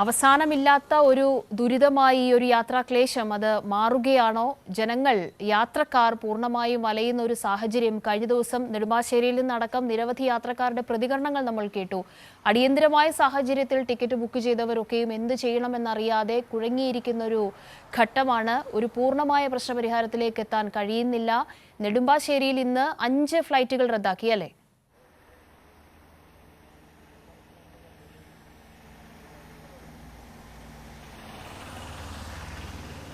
അവസാനമില്ലാത്ത ഒരു ദുരിതമായി ഒരു യാത്രാക്ലേശം അത് മാറുകയാണോ? ജനങ്ങൾ യാത്രക്കാർ പൂർണമായും വലയുന്ന ഒരു സാഹചര്യം കഴിഞ്ഞ ദിവസം നെടുമ്പാശ്ശേരിയിൽ നിന്നടക്കം നിരവധി യാത്രക്കാരുടെ പ്രതികരണങ്ങൾ നമ്മൾ കേട്ടു. അടിയന്തരമായ സാഹചര്യത്തിൽ ടിക്കറ്റ് ബുക്ക് ചെയ്തവരൊക്കെയും എന്ത് ചെയ്യണമെന്നറിയാതെ കുഴങ്ങിയിരിക്കുന്ന ഒരു ഘട്ടമാണ്. ഒരു പൂർണമായ പ്രശ്നപരിഹാരത്തിലേക്ക് എത്താൻ കഴിയുന്നില്ല. നെടുമ്പാശ്ശേരിയിൽ ഇന്ന് അഞ്ച് ഫ്ലൈറ്റുകൾ റദ്ദാക്കി അല്ലേ?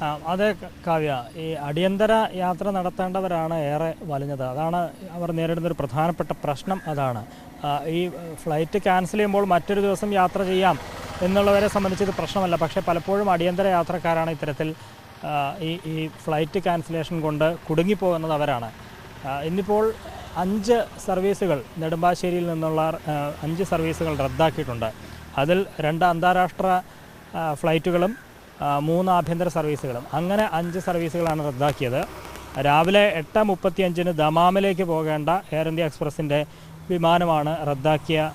അതെ കാവ്യ. ഈ അടിയന്തര യാത്ര നടത്തേണ്ടവരാണ് ഏറെ വലഞ്ഞത്. അതാണ് അവർ നേരിടുന്ന ഒരു പ്രധാനപ്പെട്ട പ്രശ്നം അതാണ്. ഈ ഫ്ലൈറ്റ് ക്യാൻസൽ ചെയ്യുമ്പോൾ മറ്റൊരു ദിവസം യാത്ര ചെയ്യാം എന്നുള്ളവരെ സംബന്ധിച്ച് ഇത് പ്രശ്നമല്ല. പക്ഷേ പലപ്പോഴും അടിയന്തര യാത്രക്കാരാണ് ഇത്തരത്തിൽ ഈ ഈ ഫ്ലൈറ്റ് ക്യാൻസലേഷൻ കൊണ്ട് കുടുങ്ങിപ്പോകുന്നത് അവരാണ്. ഇന്നിപ്പോൾ അഞ്ച് സർവീസുകൾ നെടുമ്പാശ്ശേരിയിൽ നിന്നുള്ള അഞ്ച് സർവീസുകൾ റദ്ദാക്കിയിട്ടുണ്ട്. അതിൽ രണ്ട് അന്താരാഷ്ട്ര ഫ്ലൈറ്റുകളും മൂന്ന് ആഭ്യന്തര സർവീസുകളും. അങ്ങനെ അഞ്ച് സർവീസുകളാണ് റദ്ദാക്കിയത്. രാവിലെ എട്ട് മുപ്പത്തിയഞ്ചിന് ദമാമിലേക്ക് പോകേണ്ട എയർ ഇന്ത്യ എക്സ്പ്രസിന്റെ വിമാനമാണ് റദ്ദാക്കിയ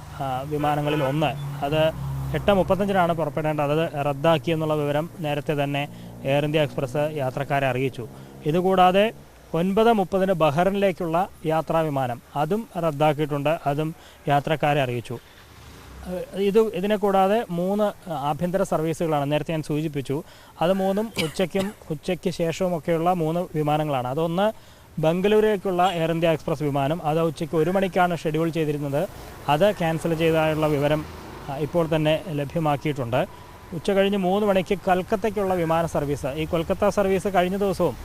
വിമാനങ്ങളിൽ ഒന്ന്. അത് എട്ട് മുപ്പത്തഞ്ചിനാണ് പുറപ്പെടേണ്ടത്. അത് റദ്ദാക്കി എന്നുള്ള വിവരം നേരത്തെ തന്നെ എയർ ഇന്ത്യ എക്സ്പ്രസ് യാത്രക്കാരെ അറിയിച്ചു. ഇതുകൂടാതെ ഒൻപത് മുപ്പതിന് ബഹ്റിനിലേക്കുള്ള യാത്രാ വിമാനം അതും റദ്ദാക്കിയിട്ടുണ്ട്. അതും യാത്രക്കാരെ അറിയിച്ചു. ഇത് ഇതിനെ കൂടാതെ മൂന്ന് ആഭ്യന്തര സർവീസുകളാണ്. നേരത്തെ ഞാൻ സൂചിപ്പിച്ചു. അത് മൂന്നും ഉച്ചയ്ക്കും ഉച്ചയ്ക്ക് ശേഷവുമൊക്കെയുള്ള മൂന്ന് വിമാനങ്ങളാണ്. അതൊന്ന് ബംഗളൂരുവിലേക്കുള്ള എയർ ഇന്ത്യ എക്സ്പ്രസ് വിമാനം. അത് ഉച്ചയ്ക്ക് ഒരു മണിക്കാണ് ഷെഡ്യൂൾ ചെയ്തിരുന്നത്. അത് ക്യാൻസൽ ചെയ്തതായുള്ള വിവരം ഇപ്പോൾ തന്നെ ലഭ്യമാക്കിയിട്ടുണ്ട്. ഉച്ച കഴിഞ്ഞ് മൂന്ന് മണിക്ക് കൽക്കത്തയ്ക്കുള്ള വിമാന സർവീസ്. ഈ കൊൽക്കത്ത സർവീസ് കഴിഞ്ഞ ദിവസവും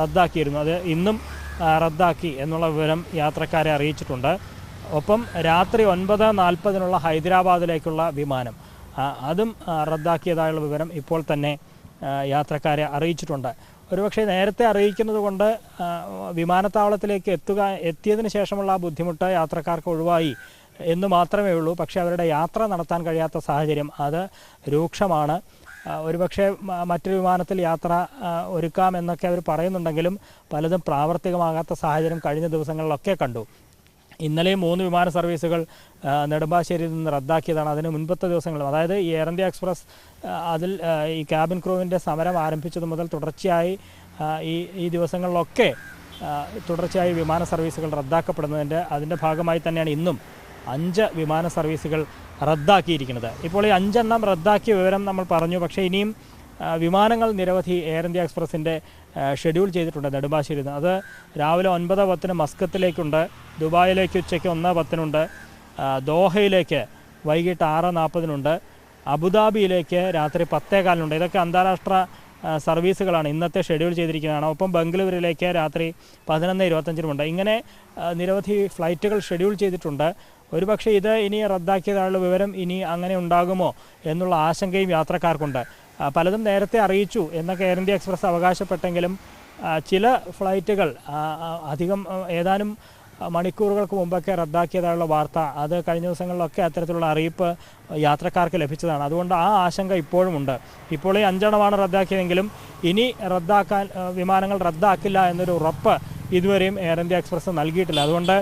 റദ്ദാക്കിയിരുന്നു. അത് ഇന്നും റദ്ദാക്കി എന്നുള്ള വിവരം യാത്രക്കാരെ അറിയിച്ചിട്ടുണ്ട്. ഒപ്പം രാത്രി ഒൻപത് നാൽപ്പതിനുള്ള ഹൈദരാബാദിലേക്കുള്ള വിമാനം. അതും റദ്ദാക്കിയതായുള്ള വിവരം ഇപ്പോൾ തന്നെ യാത്രക്കാരെ അറിയിച്ചിട്ടുണ്ട്. ഒരുപക്ഷെ നേരത്തെ അറിയിക്കുന്നത് കൊണ്ട് വിമാനത്താവളത്തിലേക്ക് എത്തുക എത്തിയതിന് ശേഷമുള്ള ആ ബുദ്ധിമുട്ട് യാത്രക്കാർക്ക് ഒഴിവായി എന്ന് മാത്രമേ ഉള്ളൂ. പക്ഷേ അവരുടെ യാത്ര നടത്താൻ കഴിയാത്ത സാഹചര്യം അത് രൂക്ഷമാണ്. ഒരുപക്ഷെ മറ്റൊരു വിമാനത്തിൽ യാത്ര ഒരുക്കാം എന്നൊക്കെ അവർ പറയുന്നുണ്ടെങ്കിലും പലതും പ്രാവർത്തികമാകാത്ത സാഹചര്യം കഴിഞ്ഞ ദിവസങ്ങളിലൊക്കെ കണ്ടു. ഇന്നലെയും മൂന്ന് വിമാന സർവീസുകൾ നെടുമ്പാശ്ശേരിയിൽ നിന്ന് റദ്ദാക്കിയതാണ്. അതിന് മുൻപത്തെ ദിവസങ്ങളും അതായത് ഈ എയർ ഇന്ത്യ എക്സ്പ്രസ് അതിൽ ഈ ക്യാബിൻ ക്രൂവിന്റെ സമരം ആരംഭിച്ചത് മുതൽ തുടർച്ചയായി ഈ ഈ ദിവസങ്ങളിലൊക്കെ തുടർച്ചയായി വിമാന സർവീസുകൾ റദ്ദാക്കപ്പെടുന്നതിന്റെ അതിന്റെ ഭാഗമായി തന്നെയാണ് ഇന്നും അഞ്ച് വിമാന സർവീസുകൾ റദ്ദാക്കിയിരിക്കുന്നത്. ഇപ്പോൾ ഈ അഞ്ചെണ്ണം റദ്ദാക്കിയ വിവരം നമ്മൾ പറഞ്ഞു. പക്ഷേ ഇനിയും വിമാനങ്ങൾ നിരവധി എയർ ഇന്ത്യ എക്സ്പ്രസിന്റെ ഷെഡ്യൂൾ ചെയ്തിട്ടുണ്ട് നെടുമ്പാശ്ശേരിയിൽ നിന്ന്. അത് രാവിലെ ഒൻപത് പത്തിന് മസ്കത്തിലേക്കുണ്ട് ദുബായിലേക്ക് ഉച്ചയ്ക്ക് ഒന്ന് പത്തിനുണ്ട് ദോഹയിലേക്ക് വൈകിട്ട് ആറ് നാൽപ്പതിനുണ്ട് അബുദാബിയിലേക്ക് രാത്രി പത്തേകാലിനുണ്ട് ഇതൊക്കെ അന്താരാഷ്ട്ര സർവീസുകളാണ് ഇന്നത്തെ ഷെഡ്യൂൾ ചെയ്തിരിക്കുന്നതാണ്. ഒപ്പം ബംഗളൂരുവിലേക്ക് രാത്രി പതിനൊന്ന് ഇരുപത്തഞ്ചിനുമുണ്ട്. ഇങ്ങനെ നിരവധി ഫ്ലൈറ്റുകൾ ഷെഡ്യൂൾ ചെയ്തിട്ടുണ്ട്. ഒരുപക്ഷെ ഇത് ഇനി റദ്ദാക്കിയതായുള്ള വിവരം ഇനി അങ്ങനെ ഉണ്ടാകുമോ എന്നുള്ള ആശങ്കയും യാത്രക്കാർക്കുണ്ട്. പലതും നേരത്തെ അറിയിച്ചു എന്നൊക്കെ എയർ ഇന്ത്യ എക്സ്പ്രസ് അവകാശപ്പെട്ടെങ്കിലും ചില ഫ്ലൈറ്റുകൾ അധികം ഏതാനും മണിക്കൂറുകൾക്ക് മുമ്പൊക്കെ റദ്ദാക്കിയതായുള്ള വാർത്ത അത് കഴിഞ്ഞ ദിവസങ്ങളിലൊക്കെ അത്തരത്തിലുള്ള അറിയിപ്പ് യാത്രക്കാർക്ക് ലഭിച്ചതാണ്. അതുകൊണ്ട് ആ ആശങ്ക ഇപ്പോഴും ഉണ്ട്. ഇപ്പോൾ ഈ അഞ്ചെണ്ണമാണ് റദ്ദാക്കിയതെങ്കിലും ഇനി റദ്ദാക്കാൻ വിമാനങ്ങൾ റദ്ദാക്കില്ല എന്നൊരു ഉറപ്പ് ഇതുവരെയും എയർ ഇന്ത്യ എക്സ്പ്രസ് നൽകിയിട്ടില്ല. അതുകൊണ്ട്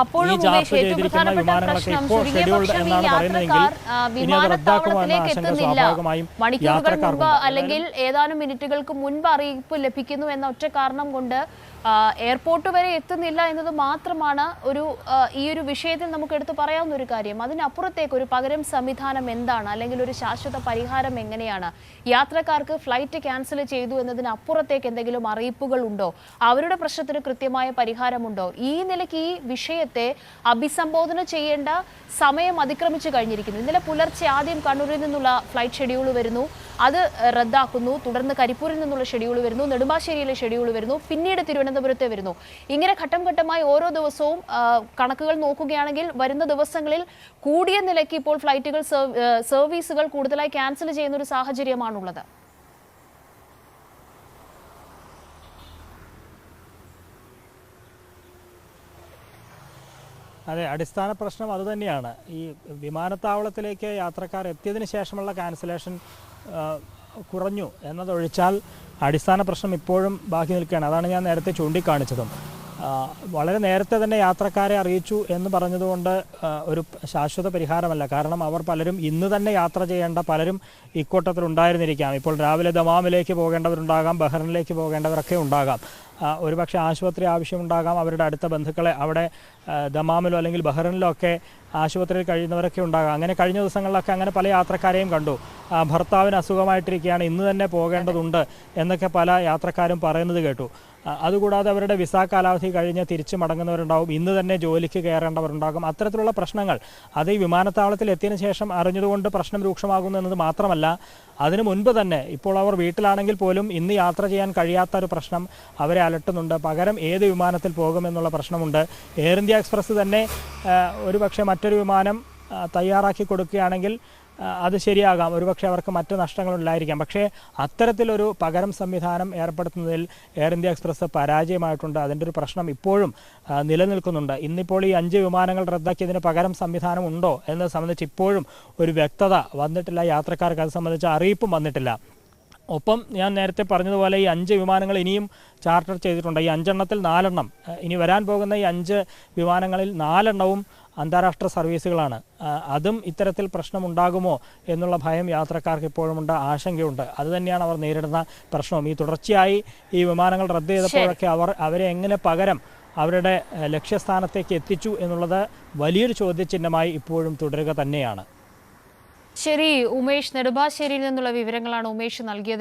അപ്പോഴും ഏറ്റവും പ്രധാനപ്പെട്ട പ്രശ്നം ഇപ്പോൾ ചുരുങ്ങിയ scheduled ഈ യാത്രക്കാർ വിമാനത്താവളത്തിലേക്ക് എത്തുന്നില്ല. മണിക്കൂറുകൾ മുമ്പ് അല്ലെങ്കിൽ ഏതാനും മിനിറ്റുകൾക്ക് മുൻപ് അറിയിപ്പ് ലഭിക്കുന്നു എന്ന ഒറ്റ കാരണം കൊണ്ട് എയർപോർട്ട് വരെ എത്തുന്നില്ല എന്നത് മാത്രമാണ് ഒരു ഈ ഒരു വിഷയത്തിൽ നമുക്ക് എടുത്തു പറയാവുന്ന ഒരു കാര്യം. അതിനപ്പുറത്തേക്ക് ഒരു പകരം സംവിധാനം എന്താണ്? അല്ലെങ്കിൽ ഒരു ശാശ്വത പരിഹാരം എങ്ങനെയാണ്? യാത്രക്കാർക്ക് ഫ്ലൈറ്റ് ക്യാൻസൽ ചെയ്തു എന്നതിനപ്പുറത്തേക്ക് എന്തെങ്കിലും അറിയിപ്പുകൾ ഉണ്ടോ? അവരുടെ പ്രശ്നത്തിന് കൃത്യമായ പരിഹാരമുണ്ടോ? ഈ നിലയ്ക്ക് ഈ വിഷയത്തെ അഭിസംബോധന ചെയ്യേണ്ട സമയം അതിക്രമിച്ചു കഴിഞ്ഞിരിക്കുന്നു. ഇന്നലെ പുലർച്ചെ ആദ്യം കണ്ണൂരിൽ നിന്നുള്ള ഫ്ലൈറ്റ് ഷെഡ്യൂൾ വരുന്നു. അത് റദ്ദാക്കുന്നു. തുടർന്ന് കരിപ്പൂരിൽ നിന്നുള്ള ഷെഡ്യൂൾ വരുന്നു. നെടുമ്പാശ്ശേരിയിലെ ഷെഡ്യൂൾ വരുന്നു. പിന്നീട് തിരുവനന്തപുരത്തെ വരുന്നു. ഇങ്ങനെ ഘട്ടം ഘട്ടമായി ഓരോ ദിവസവും കണക്കുകൾ നോക്കുകയാണെങ്കിൽ വരുന്ന ദിവസങ്ങളിൽ കൂടിയ നിലയ്ക്ക് ഇപ്പോൾ ഫ്ലൈറ്റുകൾ സർവീസുകൾ കൂടുതലായി ക്യാൻസൽ ചെയ്യുന്ന ഒരു സാഹചര്യമാണുള്ളത്. അതെ അടിസ്ഥാന പ്രശ്നം അതുതന്നെയാണ് ഈ വിമാനത്താവളത്തിലേക്ക് യാത്രക്കാർ എത്തിയതിന് ശേഷമുള്ള ക്യാൻസലേഷൻ കുറഞ്ഞു എന്നതൊഴിച്ചാൽ അടിസ്ഥാന പ്രശ്നം ഇപ്പോഴും ബാക്കി നിൽക്കുകയാണ്. അതാണ് ഞാൻ നേരത്തെ ചൂണ്ടിക്കാണിച്ചതും. വളരെ നേരത്തെ തന്നെ യാത്രക്കാരെ അറിയിച്ചു എന്ന് പറഞ്ഞതുകൊണ്ട് ഒരു ശാശ്വത പരിഹാരമല്ല. കാരണം അവർ പലരും ഇന്ന് തന്നെ യാത്ര ചെയ്യേണ്ട പലരും ഇക്കൂട്ടത്തിൽ ഉണ്ടായിരുന്നിരിക്കാം ഇപ്പോൾ രാവിലെ ദമാമിലേക്ക് പോകേണ്ടവരുണ്ടാകാം ബഹ്റിനിലേക്ക് പോകേണ്ടവരൊക്കെ ഉണ്ടാകാം. ഒരുപക്ഷെ ആശുപത്രി ആവശ്യമുണ്ടാകാം അവരുടെ അടുത്ത ബന്ധുക്കളെ അവിടെ ദമാമിലോ അല്ലെങ്കിൽ ബഹ്റിനിലോ ഒക്കെ ആശുപത്രിയിൽ കഴിയുന്നവരൊക്കെ ഉണ്ടാകാം. അങ്ങനെ കഴിഞ്ഞ ദിവസങ്ങളിലൊക്കെ അങ്ങനെ പല യാത്രക്കാരെയും കണ്ടു. ഭർത്താവിന് അസുഖമായിട്ടിരിക്കുകയാണ് ഇന്ന് തന്നെ പോകേണ്ടതുണ്ട് എന്നൊക്കെ പല യാത്രക്കാരും പറയുന്നത് കേട്ടു. അതുകൂടാതെ അവരുടെ വിസ കാലാവധി കഴിഞ്ഞ് തിരിച്ചു മടങ്ങുന്നവരുണ്ടാവും. ഇന്ന് തന്നെ ജോലിക്ക് കയറേണ്ടവരുണ്ടാകും. അത്തരത്തിലുള്ള പ്രശ്നങ്ങൾ അത് ഈ വിമാനത്താവളത്തിൽ എത്തിയതിനു ശേഷം അറിഞ്ഞതുകൊണ്ട് പ്രശ്നം രൂക്ഷമാകുന്നു എന്നത് മാത്രമല്ല അതിനു മുൻപ് തന്നെ ഇപ്പോൾ അവർ വീട്ടിലാണെങ്കിൽ പോലും ഇന്ന് യാത്ര ചെയ്യാൻ കഴിയാത്ത ഒരു പ്രശ്നം അവരെ അലട്ടുന്നുണ്ട്. പകരം ഏത് വിമാനത്തിൽ പോകുമെന്നുള്ള പ്രശ്നമുണ്ട്. എയർ ഇന്ത്യ എക്സ്പ്രസ് തന്നെ ഒരു മറ്റൊരു വിമാനം തയ്യാറാക്കി കൊടുക്കുകയാണെങ്കിൽ അത് ശരിയാകാം. ഒരുപക്ഷെ അവർക്ക് മറ്റു നഷ്ടങ്ങളുണ്ടായിരിക്കാം. പക്ഷേ അത്തരത്തിലൊരു പകരം സംവിധാനം ഏർപ്പെടുത്തുന്നതിൽ എയർ ഇന്ത്യ എക്സ്പ്രസ് പരാജയമായിട്ടുണ്ട്. അതിന്റെ ഒരു പ്രശ്നം ഇപ്പോഴും നിലനിൽക്കുന്നുണ്ട്. ഇന്നിപ്പോൾ ഈ അഞ്ച് വിമാനങ്ങൾ റദ്ദാക്കിയതിന് പകരം സംവിധാനം ഉണ്ടോ എന്നത് സംബന്ധിച്ച് ഇപ്പോഴും ഒരു വ്യക്തത വന്നിട്ടില്ല. യാത്രക്കാർക്ക് അത് സംബന്ധിച്ച് അറിയിപ്പും വന്നിട്ടില്ല. ഒപ്പം ഞാൻ നേരത്തെ പറഞ്ഞതുപോലെ ഈ അഞ്ച് വിമാനങ്ങൾ ഇനിയും ചാർട്ടർ ചെയ്തിട്ടുണ്ട്. ഈ അഞ്ചെണ്ണത്തിൽ നാലെണ്ണം ഇനി വരാൻ പോകുന്ന ഈ അഞ്ച് വിമാനങ്ങളിൽ നാലെണ്ണവും അന്താരാഷ്ട്ര സർവീസുകളാണ്. അതും ഇത്തരത്തിൽ പ്രശ്നമുണ്ടാകുമോ എന്നുള്ള ഭയം യാത്രക്കാർക്ക് ഇപ്പോഴുമുണ്ട് ആശങ്കയുണ്ട്. അത് തന്നെയാണ് അവർ നേരിടുന്ന പ്രശ്നവും. ഈ തുടർച്ചയായി ഈ വിമാനങ്ങൾ റദ്ദ് ചെയ്തപ്പോഴൊക്കെ അവർ അവരെ എങ്ങനെ പകരം അവരുടെ ലക്ഷ്യസ്ഥാനത്തേക്ക് എത്തിച്ചു എന്നുള്ളത് വലിയൊരു ചോദ്യചിഹ്നമായി ഇപ്പോഴും തുടരുക തന്നെയാണ്. ശരി ഉമേഷ് നെടുമ്പാശ്ശേരിയിൽ നിന്നുള്ള വിവരങ്ങളാണ് ഉമേഷ് നൽകിയത്.